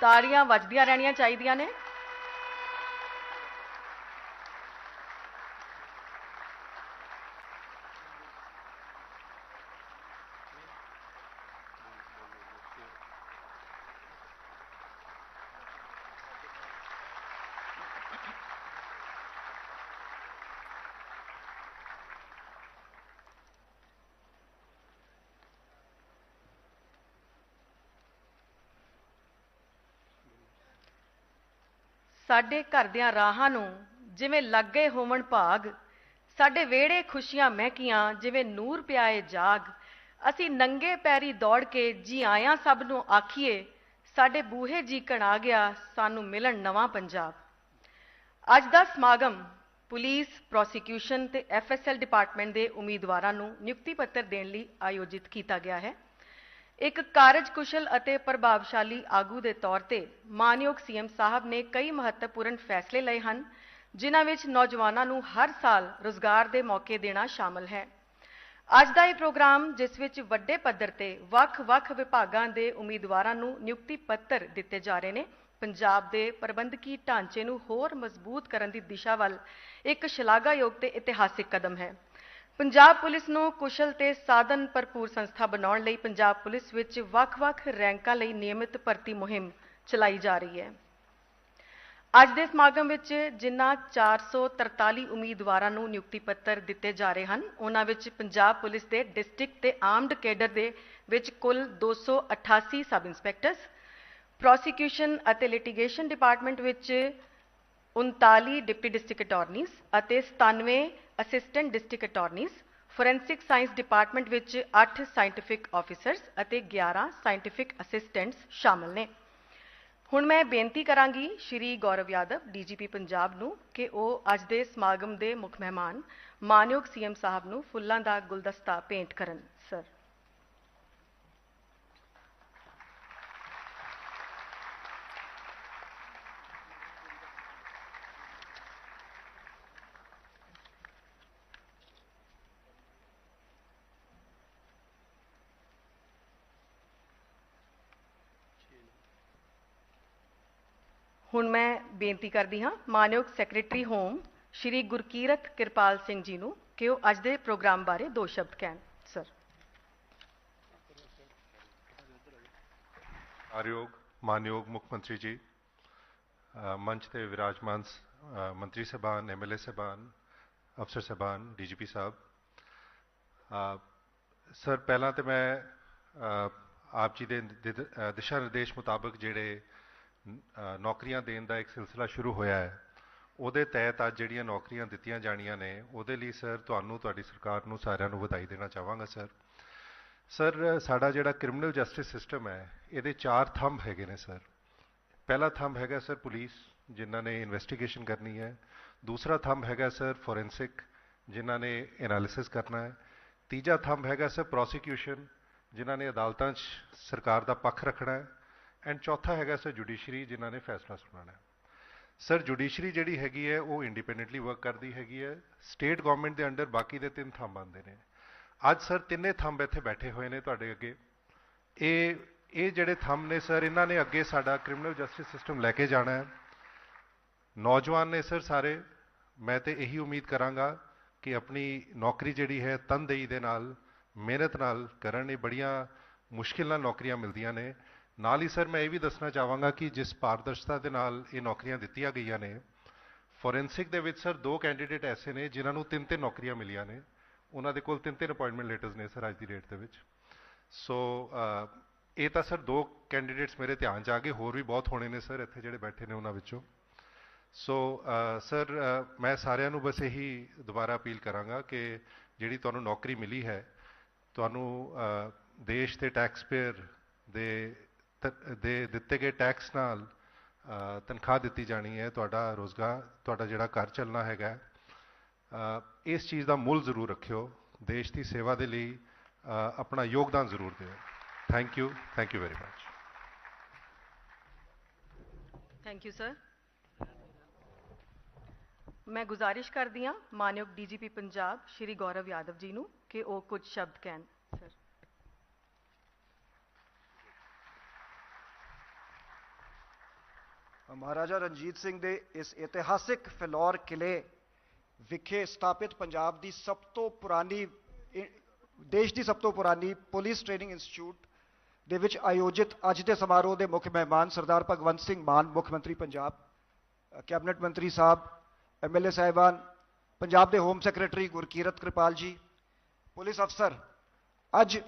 ਤਾੜੀਆਂ ਵੱਜਦੀਆਂ ਰਹਿਣੀਆਂ ਚਾਹੀਦੀਆਂ ਨੇ। ਸਾਡੇ ਘਰ ਦਿਆਂ ਰਾਹਾਂ ਨੂੰ ਜਿਵੇਂ ਲੱਗੇ ਹੋਵਣ ਭਾਗ, ਸਾਡੇ ਵਿਹੜੇ ਖੁਸ਼ੀਆਂ ਮਹਿਕੀਆਂ ਜਿਵੇਂ ਨੂਰ ਪਿਆਏ ਜਾਗ। ਅਸੀਂ ਨੰਗੇ ਪੈਰੀ ਦੌੜ ਕੇ ਜੀ ਆਇਆਂ ਸਭ ਨੂੰ ਆਖੀਏ, ਸਾਡੇ ਬੂਹੇ ਜੀਕਣ ਆ ਗਿਆ, ਸਾਨੂੰ ਮਿਲਣ ਨਵਾਂ ਪੰਜਾਬ। ਅੱਜ ਦਾ ਸਮਾਗਮ ਪੁਲਿਸ, ਪ੍ਰੋਸੀਕਿਊਸ਼ਨ ਤੇ ਐਫਐਸਐਲ ਡਿਪਾਰਟਮੈਂਟ ਦੇ ਉਮੀਦਵਾਰਾਂ ਨੂੰ ਨਿਯੁਕਤੀ ਪੱਤਰ ਦੇਣ ਲਈ ਆਯੋਜਿਤ ਕੀਤਾ ਗਿਆ ਹੈ। ਇੱਕ ਕਾਰਜਕੁਸ਼ਲ ਅਤੇ ਪ੍ਰਭਾਵਸ਼ਾਲੀ ਆਗੂ ਦੇ ਤੌਰ ਤੇ ਮਾਨਯੋਗ ਸੀਐਮ ਸਾਹਿਬ ਨੇ ਕਈ ਮਹੱਤਵਪੂਰਨ ਫੈਸਲੇ ਲਏ ਹਨ, ਜਿਨ੍ਹਾਂ ਵਿੱਚ ਨੌਜਵਾਨਾਂ ਨੂੰ ਹਰ ਸਾਲ ਰੋਜ਼ਗਾਰ ਦੇ ਮੌਕੇ ਦੇਣਾ ਸ਼ਾਮਲ ਹੈ। ਅੱਜ ਦਾ ਇਹ ਪ੍ਰੋਗਰਾਮ, ਜਿਸ ਵਿੱਚ ਵੱਡੇ ਪੱਧਰ ਤੇ ਵੱਖ-ਵੱਖ ਵਿਭਾਗਾਂ ਦੇ ਉਮੀਦਵਾਰਾਂ ਨੂੰ ਨਿਯੁਕਤੀ ਪੱਤਰ ਦਿੱਤੇ ਜਾ ਰਹੇ ਨੇ, ਪੰਜਾਬ ਦੇ ਪ੍ਰਬੰਧਕੀ ਢਾਂਚੇ ਨੂੰ ਹੋਰ ਮਜ਼ਬੂਤ ਕਰਨ ਦੀ ਦਿਸ਼ਾ ਵੱਲ ਇੱਕ ਸ਼ਲਾਘਾਯੋਗ ਤੇ ਇਤਿਹਾਸਿਕ ਕਦਮ ਹੈ। ਪੰਜਾਬ ਪੁਲਿਸ ਨੂੰ ਕੁਸ਼ਲ ਤੇ ਸਾਧਨ ਭਰਪੂਰ ਸੰਸਥਾ ਬਣਾਉਣ ਲਈ ਪੰਜਾਬ ਪੁਲਿਸ ਵਿੱਚ ਵੱਖ-ਵੱਖ ਰੈਂਕਾਂ ਲਈ ਨਿਯਮਿਤ ਭਰਤੀ ਮੁਹਿੰਮ ਚਲਾਈ ਜਾ ਰਹੀ ਹੈ। ਅੱਜ ਦੇ ਸਮਾਗਮ ਵਿੱਚ ਜਿਨ੍ਹਾਂ 443 ਉਮੀਦਵਾਰਾਂ ਨੂੰ ਨਿਯੁਕਤੀ ਪੱਤਰ ਦਿੱਤੇ ਜਾ ਰਹੇ ਹਨ, ਉਹਨਾਂ ਵਿੱਚ ਪੰਜਾਬ ਪੁਲਿਸ ਦੇ ਡਿਸਟ੍ਰਿਕਟ ਤੇ ਆਰਮਡ ਕੇਡਰ ਦੇ ਵਿੱਚ ਕੁੱਲ 288 ਸਬ ਇੰਸਪੈਕਟਰਸ ਪ੍ਰੋਸੀਕਿਊਸ਼ਨ ਅਤੇ ਲਿਟੀਗੇਸ਼ਨ ਡਿਪਾਰਟਮੈਂਟ ਵਿੱਚ 39 ਡਿਪਟੀ ਡਿਸਟ੍ਰਿਕਟ ਅਟਾਰਨੀਜ਼ ਅਤੇ 97 assistant district attorneys forensic science department ਵਿੱਚ 8 ਸਾਇੰਟੀਫਿਕ ਆਫੀਸਰਸ ਅਤੇ 11 ਸਾਇੰਟੀਫਿਕ ਅਸਿਸਟੈਂਟਸ ਸ਼ਾਮਲ ਨੇ। ਹੁਣ ਮੈਂ ਬੇਨਤੀ ਕਰਾਂਗੀ ਸ਼੍ਰੀ ਗੌਰਵ ਯਾਦਵ, ਡੀਜੀਪੀ ਪੰਜਾਬ ਨੂੰ, ਕਿ ਉਹ ਅੱਜ ਦੇ ਸਮਾਗਮ ਦੇ ਮੁੱਖ ਮਹਿਮਾਨ ਮਾਨਯੋਗ ਸੀਐਮ ਸਾਹਿਬ ਨੂੰ ਫੁੱਲਾਂ ਦਾ ਗੁਲਦਸਤਾ ਭੇਂਟ ਕਰਨ, ਸਰ। ਹੁਣ ਮੈਂ ਬੇਨਤੀ ਕਰਦੀ ਹਾਂ ਮਾਨਯੋਗ ਸੈਕਟਰੀ ਹੋਮ ਸ਼੍ਰੀ ਗੁਰਕੀਰਤ ਕਿਰਪਾਲ ਸਿੰਘ ਜੀ ਨੂੰ ਕਿ ਉਹ ਅੱਜ ਦੇ ਪ੍ਰੋਗਰਾਮ ਬਾਰੇ ਦੋ ਸ਼ਬਦ ਕਹਿਣ ਸਰ। ਆਰਯੋਗ ਮਾਨਯੋਗ ਮੁੱਖ ਮੰਤਰੀ ਜੀ ਮੰਚ ਤੇ ਵਿਰਾਜਮਾਨ ਸ- ਅ, ਮੰਤਰੀ ਸਭਾਨ ਐਮਐਲਏ ਸਭਾਨ ਅਫਸਰ ਸਭਾਨ ਡੀਜੀਪੀ ਸਾਹਿਬ। ਸਰ ਪਹਿਲਾਂ ਤੇ ਮੈਂ ਆਪ ਜੀ ਦੇ ਦਿਸ਼ਾ ਨਿਰਦੇਸ਼ ਮੁਤਾਬਕ ਜਿਹੜੇ ਨੌਕਰੀਆਂ ਦੇਣ ਦਾ ਇੱਕ ਸਿਲਸਿਲਾ ਸ਼ੁਰੂ ਹੋਇਆ ਹੈ। ਉਹਦੇ ਤਹਿਤ ਅੱਜ ਜਿਹੜੀਆਂ ਨੌਕਰੀਆਂ ਦਿੱਤੀਆਂ ਜਾਣੀਆਂ ਨੇ, ਉਹਦੇ ਲਈ ਸਰ ਤੁਹਾਨੂੰ, ਤੁਹਾਡੀ ਸਰਕਾਰ ਨੂੰ ਸਾਰਿਆਂ ਨੂੰ ਵਧਾਈ ਦੇਣਾ ਚਾਹਾਂਗਾ, ਸਰ। ਸਰ, ਸਾਡਾ ਜਿਹੜਾ ਕ੍ਰਿਮੀਨਲ ਜਸਟਿਸ ਸਿਸਟਮ ਹੈ, ਇਹਦੇ ਚਾਰ ਥੰਬ ਹੈਗੇ ਨੇ, ਸਰ। ਪਹਿਲਾ ਥੰਬ ਹੈਗਾ ਸਰ ਪੁਲਿਸ, ਜਿਨ੍ਹਾਂ ਨੇ ਇਨਵੈਸਟੀਗੇਸ਼ਨ ਕਰਨੀ ਹੈ। ਦੂਸਰਾ ਥੰਬ ਹੈਗਾ ਸਰ ਫੋਰੈਂਸਿਕ, ਜਿਨ੍ਹਾਂ ਨੇ ਐਨਾਲਿਸਿਸ ਕਰਨਾ ਹੈ। ਤੀਜਾ ਥੰਬ ਹੈਗਾ ਸਰ ਪ੍ਰੋਸੀਕਿਊਸ਼ਨ, ਜਿਨ੍ਹਾਂ ਨੇ ਅਦਾਲਤਾਂ 'ਚ ਸਰਕਾਰ ਦਾ ਪੱਖ ਰੱਖਣਾ ਹੈ। ਐਂਡ ਚੌਥਾ ਹੈਗਾ ਸਰ ਜੁਡੀਸ਼ਰੀ ਜਿਨ੍ਹਾਂ ਨੇ ਫੈਸਲਾ ਸੁਣਾਉਣਾ ਸਰ ਜੁਡੀਸ਼ਰੀ ਜਿਹੜੀ ਹੈਗੀ ਹੈ, ਉਹ ਇੰਡੀਪੈਂਡੈਂਟਲੀ ਵਰਕ ਕਰਦੀ ਹੈਗੀ ਹੈ। ਸਟੇਟ ਗਵਰਨਮੈਂਟ ਦੇ ਅੰਡਰ ਬਾਕੀ ਦੇ ਤਿੰਨ ਥੰਬ ਆਉਂਦੇ ਨੇ। ਅੱਜ ਸਰ ਤਿੰਨੇ ਥੰਬ ਇੱਥੇ ਬੈਠੇ ਹੋਏ ਨੇ ਤੁਹਾਡੇ ਅੱਗੇ। ਇਹ ਇਹ ਜਿਹੜੇ ਥੰਬ ਨੇ ਸਰ, ਇਹਨਾਂ ਨੇ ਅੱਗੇ ਸਾਡਾ ਕ੍ਰਿਮੀਨਲ ਜਸਟਿਸ ਸਿਸਟਮ ਲੈ ਕੇ ਜਾਣਾ ਹੈ। ਨੌਜਵਾਨ ਨੇ ਸਰ ਸਾਰੇ, ਮੈਂ ਤੇ ਇਹੀ ਉਮੀਦ ਕਰਾਂਗਾ ਕਿ ਆਪਣੀ ਨੌਕਰੀ ਜਿਹੜੀ ਹੈ ਤਨਦੇਹੀ ਦੇ ਨਾਲ, ਮਿਹਨਤ ਨਾਲ ਕਰਨ। ਇਹ ਬੜੀਆਂ ਮੁਸ਼ਕਿਲ ਨਾਲ ਨੌਕਰੀਆਂ ਮਿਲਦੀਆਂ ਨੇ। ਨਾਲ ਹੀ ਸਰ, ਮੈਂ ਇਹ ਵੀ ਦੱਸਣਾ ਚਾਹਾਂਗਾ ਕਿ ਜਿਸ ਪਾਰਦਰਸ਼ਤਾ ਦੇ ਨਾਲ ਇਹ ਨੌਕਰੀਆਂ ਦਿੱਤੀਆਂ ਗਈਆਂ ਨੇ ਫੋਰੈਂਸਿਕ ਦੇ ਵਿੱਚ ਸਰ ਦੋ ਕੈਂਡੀਡੇਟ ਐਸੇ ਨੇ ਜਿਨ੍ਹਾਂ ਨੂੰ ਤਿੰਨ ਤਿੰਨ ਨੌਕਰੀਆਂ ਮਿਲੀਆਂ ਨੇ। ਉਹਨਾਂ ਦੇ ਕੋਲ ਤਿੰਨ ਤਿੰਨ ਅਪਾਇੰਟਮੈਂਟ ਲੈਟਰਸ ਨੇ ਸਰ ਅੱਜ ਦੀ ਡੇਟ ਦੇ ਵਿੱਚ। ਸੋ ਇਹ ਤਾਂ ਸਰ ਦੋ ਕੈਂਡੀਡੇਟਸ ਮੇਰੇ ਧਿਆਨ 'ਚ ਆ ਗਏ, ਹੋਰ ਵੀ ਬਹੁਤ ਹੋਣੇ ਨੇ ਸਰ ਇੱਥੇ ਜਿਹੜੇ ਬੈਠੇ ਨੇ ਉਹਨਾਂ ਵਿੱਚੋਂ। ਸੋ ਸਰ ਮੈਂ ਸਾਰਿਆਂ ਨੂੰ ਬਸ ਇਹੀ ਦੁਬਾਰਾ ਅਪੀਲ ਕਰਾਂਗਾ ਕਿ ਜਿਹੜੀ ਤੁਹਾਨੂੰ ਨੌਕਰੀ ਮਿਲੀ ਹੈ, ਤੁਹਾਨੂੰ ਦੇਸ਼ ਦੇ ਟੈਕਸ ਪੇਅਰ ਦੇ ਦੇ ਦਿੱਤੇ ਗਏ ਟੈਕਸ ਨਾਲ ਤਨਖਾਹ ਦਿੱਤੀ ਜਾਣੀ ਹੈ, ਤੁਹਾਡਾ ਰੋਜ਼ਗਾਰ, ਤੁਹਾਡਾ ਜਿਹੜਾ ਘਰ ਚੱਲਣਾ ਹੈਗਾ ਇਸ ਚੀਜ਼ ਦਾ ਮੁੱਲ ਜ਼ਰੂਰ ਰੱਖਿਓ, ਦੇਸ਼ ਦੀ ਸੇਵਾ ਦੇ ਲਈ ਆਪਣਾ ਯੋਗਦਾਨ ਜ਼ਰੂਰ ਦਿਓ। Thank you thank you very much thank you sir ਮੈਂ ਗੁਜ਼ਾਰਿਸ਼ ਕਰਦੀ ਹਾਂ ਮਾਨਯੋਗ ਡੀਜੀਪੀ ਪੰਜਾਬ ਸ਼੍ਰੀ ਗੌਰਵ ਯਾਦਵ ਜੀ ਨੂੰ ਕਿ ਉਹ ਕੁਝ ਸ਼ਬਦ ਕਹਿਣ ਸਰ ਮਹਾਰਾਜਾ ਰਣਜੀਤ ਸਿੰਘ ਦੇ ਇਸ ਇਤਿਹਾਸਿਕ ਫਿਲੌਰ ਕਿਲੇ ਵਿਖੇ ਸਥਾਪਿਤ ਪੰਜਾਬ ਦੀ ਸਭ ਤੋਂ ਪੁਰਾਣੀ ਦੇਸ਼ ਦੀ ਸਭ ਤੋਂ ਪੁਰਾਣੀ ਪੁਲਿਸ ਟ੍ਰੇਨਿੰਗ ਇੰਸਟੀਚਿਊਟ ਦੇ ਵਿੱਚ ਆਯੋਜਿਤ ਅੱਜ ਦੇ ਸਮਾਰੋਹ ਦੇ ਮੁੱਖ ਮਹਿਮਾਨ ਸਰਦਾਰ ਭਗਵੰਤ ਸਿੰਘ ਮਾਨ, ਮੁੱਖ ਮੰਤਰੀ ਪੰਜਾਬ ਕੈਬਨਿਟ ਮੰਤਰੀ ਸਾਹਿਬ ਐਮਐਲਏ ਸਾਹਿਬਾਨ, ਪੰਜਾਬ ਦੇ ਹੋਮ ਸੈਕਟਰੀ ਗੁਰਕੀਰਤ ਕਿਰਪਾਲ ਜੀ, ਪੁਲਿਸ ਅਫਸਰ। ਅੱਜ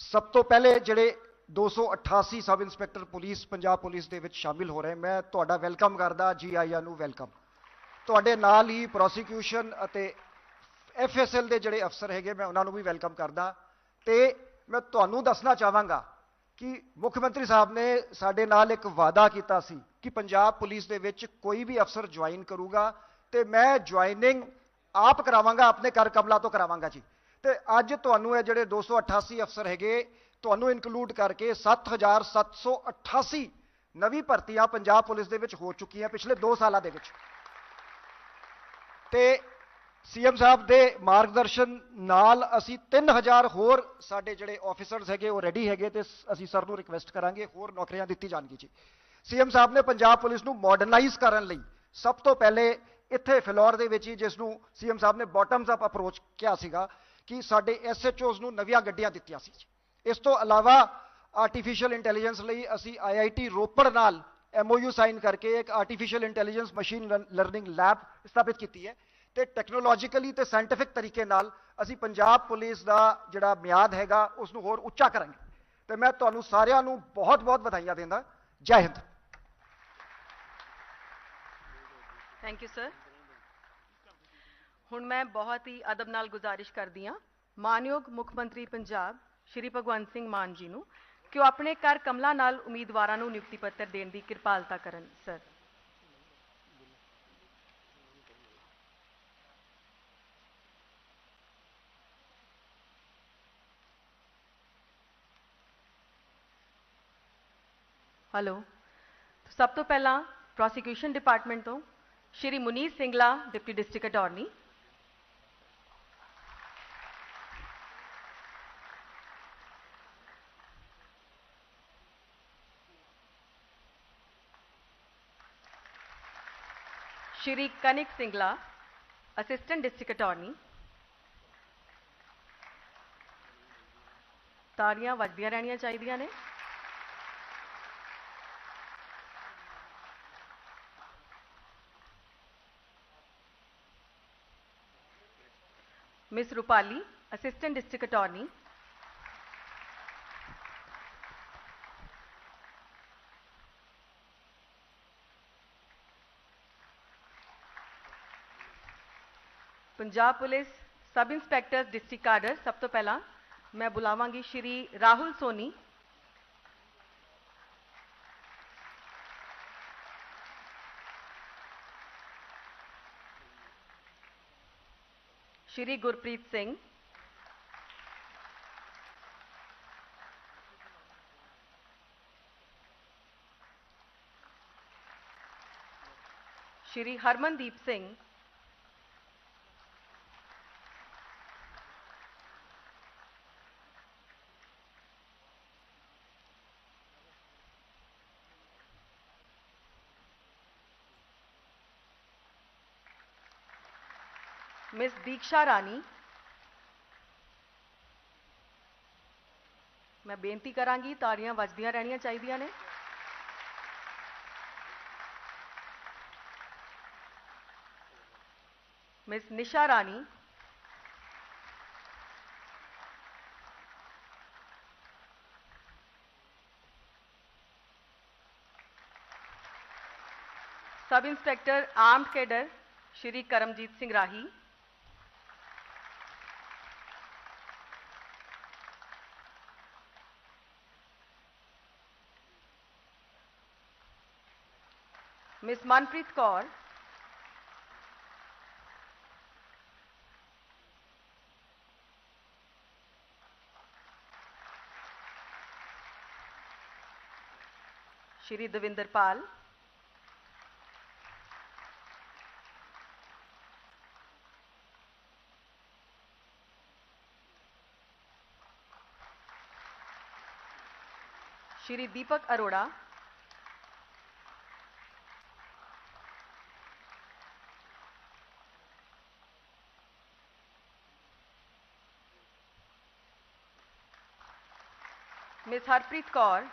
ਸਭ ਤੋਂ ਪਹਿਲੇ ਜਿਹੜੇ 288 sub inspector police, Punjab police ਦੇ ਵਿੱਚ ਸ਼ਾਮਿਲ ਹੋ ਰਹੇ। ਮੈਂ ਤੁਹਾਡਾ ਵੈਲਕਮ ਕਰਦਾ ਜੀ ਆਇਆਂ ਨੂੰ ਵੈਲਕਮ। ਤੁਹਾਡੇ ਨਾਲ ਹੀ ਪ੍ਰੋਸੀਕਿਊਸ਼ਨ ਅਤੇ ਐਫਐਸਐਲ ਦੇ ਜਿਹੜੇ ਅਫਸਰ ਹੈਗੇ, ਮੈਂ ਉਹਨਾਂ ਨੂੰ ਵੀ ਵੈਲਕਮ ਕਰਦਾ। ਤੇ ਮੈਂ ਤੁਹਾਨੂੰ ਦੱਸਣਾ ਚਾਹਾਂਗਾ ਕਿ ਮੁੱਖ ਮੰਤਰੀ ਸਾਹਿਬ ਨੇ ਸਾਡੇ ਨਾਲ ਇੱਕ ਵਾਅਦਾ ਕੀਤਾ ਸੀ ਕਿ ਪੰਜਾਬ ਪੁਲਿਸ ਦੇ ਵਿੱਚ ਕੋਈ ਵੀ ਅਫਸਰ ਜੁਆਇਨ ਕਰੂਗਾ ਤੇ ਮੈਂ ਜੁਆਇਨਿੰਗ ਆਪ ਕਰਾਵਾਂਗਾ, ਆਪਣੇ ਕਰ ਕਮਲਾ ਤੋਂ ਕਰਾਵਾਂਗਾ ਜੀ। ਤੇ ਅੱਜ ਤੁਹਾਨੂੰ ਇਹ ਜਿਹੜੇ 288 ਅਫਸਰ ਹੈਗੇ ਤੁਹਾਨੂੰ ਇਨਕਲੂਡ ਕਰਕੇ 7788 ਨਵੀਂ ਭਰਤੀਆਂ ਪੰਜਾਬ ਪੁਲਿਸ ਦੇ ਵਿੱਚ ਹੋ ਚੁੱਕੀਆਂ ਪਿਛਲੇ 2 ਸਾਲਾਂ ਦੇ ਵਿੱਚ। ਤੇ ਸੀਐਮ ਸਾਹਿਬ ਦੇ ਮਾਰਗਦਰਸ਼ਨ ਨਾਲ ਅਸੀਂ 3000 ਹੋਰ ਸਾਡੇ ਜਿਹੜੇ ਆਫੀਸਰਸ ਹੈਗੇ, ਉਹ ਰੈਡੀ ਹੈਗੇ ਤੇ ਅਸੀਂ ਸਰ ਨੂੰ ਰਿਕਵੈਸਟ ਕਰਾਂਗੇ ਹੋਰ ਨੌਕਰੀਆਂ ਦਿੱਤੀ ਜਾਣਗੀ ਜੀ। ਸੀਐਮ ਸਾਹਿਬ ਨੇ ਪੰਜਾਬ ਪੁਲਿਸ ਨੂੰ ਮਾਡਰਨਾਈਜ਼ ਕਰਨ ਲਈ ਸਭ ਤੋਂ ਪਹਿਲੇ ਇੱਥੇ ਫਿਲੌਰ ਦੇ ਵਿੱਚ ਹੀ ਜਿਸ ਨੂੰ ਸੀਐਮ ਸਾਹਿਬ ਨੇ ਬਾਟਮਸ ਅਪ ਅਪਰੋਚ ਕਿਹਾ ਸੀਗਾ ਕਿ ਸਾਡੇ ਐਸਐਚਓਜ਼ ਨੂੰ ਨਵੀਆਂ ਗੱਡੀਆਂ ਦਿੱਤੀਆਂ ਸੀ ਜੀ। ਇਸ ਤੋਂ ਇਲਾਵਾ ਆਰਟੀਫੀਸ਼ੀਅਲ ਇੰਟੈਲੀਜੈਂਸ ਲਈ ਅਸੀਂ ਆਈਆਈਟੀ ਰੋਪੜ ਨਾਲ ਐਮਓਯੂ ਸਾਈਨ ਕਰਕੇ ਇੱਕ artificial intelligence machine learning lab ਸਥਾਪਿਤ ਕੀਤੀ ਹੈ ਤੇ ਟੈਕਨੋਲੋਜੀਕਲੀ ਤੇ ਸਾਇੰਟੀਫਿਕ ਤਰੀਕੇ ਨਾਲ ਅਸੀਂ ਪੰਜਾਬ ਪੁਲਿਸ ਦਾ ਜਿਹੜਾ ਮਿਆਦ ਹੈਗਾ ਉਸ ਨੂੰ ਹੋਰ ਉੱਚਾ ਕਰਾਂਗੇ। ਤੇ ਮੈਂ ਤੁਹਾਨੂੰ ਸਾਰਿਆਂ ਨੂੰ ਬਹੁਤ-ਬਹੁਤ ਵਧਾਈਆਂ ਦਿੰਦਾ। ਜੈ ਹਿੰਦ। ਥੈਂਕ ਯੂ ਸਰ ਹੁਣ ਮੈਂ ਬਹੁਤ ਹੀ ਅਦਬ ਨਾਲ ਗੁਜ਼ਾਰਿਸ਼ ਕਰਦੀ ਹਾਂ। ਮਾਨਯੋਗ ਮੁੱਖ ਮੰਤਰੀ ਪੰਜਾਬ ਸ਼੍ਰੀ ਭਗਵੰਤ ਸਿੰਘ ਮਾਨ ਜੀ ਨੂੰ ਕਿ ਉਹ ਆਪਣੇ ਘਰ ਕਮਲਾ ਨਾਲ ਉਮੀਦਵਾਰਾਂ ਨੂੰ ਨਿਯੁਕਤੀ ਪੱਤਰ ਦੇਣ ਦੀ ਕਿਰਪਾਲਤਾ ਕਰਨ, ਸਰ। ਹੈਲੋ। ਸਭ ਤੋਂ ਪਹਿਲਾਂ ਪ੍ਰੋਸੀਕਿਊਸ਼ਨ ਡਿਪਾਰਟਮੈਂਟ ਤੋਂ Shri Munir Singla, deputy district attorney Shri Kanik Singla assistant district attorney ਤਾੜੀਆਂ ਵੱਜਦੀਆਂ ਰਹਿਣੀਆਂ ਚਾਹੀਦੀਆਂ ਨੇ। Miss Rupali assistant district attorney Punjab police sub inspector district cadre ਸਭ ਤੋਂ ਪਹਿਲਾਂ ਮੈਂ ਬੁਲਾਵਾਂਗੀ ਸ਼੍ਰੀ ਰਾਹੁਲ ਸੋਨੀ ਸ਼੍ਰੀ ਗੁਰਪ੍ਰੀਤ ਸਿੰਘ ਸ਼੍ਰੀ ਹਰਮਨਦੀਪ ਸਿੰਘ ਮਿਸ ਦੀਕਸ਼ਾ ਰਾਣੀ ਮੈਂ ਬੇਨਤੀ ਕਰਾਂਗੀ ਤਾੜੀਆਂ ਵੱਜਦੀਆਂ ਰਹਿਣੀਆਂ ਚਾਹੀਦੀਆਂ ਨੇ miss Nisha Rani sub inspector armed cadre Shri Karamjit Singh Rahi miss Manpreet Kaur Shri Davinder Pal Shri Deepak Arora Miss Harpreet Kaur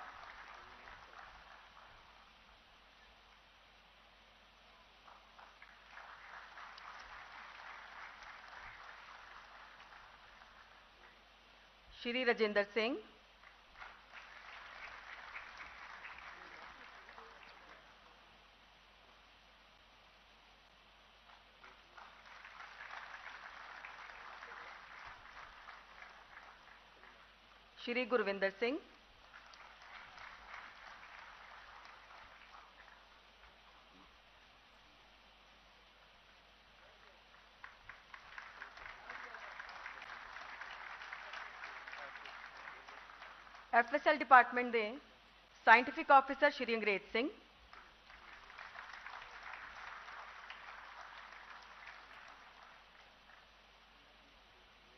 Shri Rajinder Singh Shri Gurvinder Singh. FSL department ਦੇ scientific officer Shri Angrez Singh.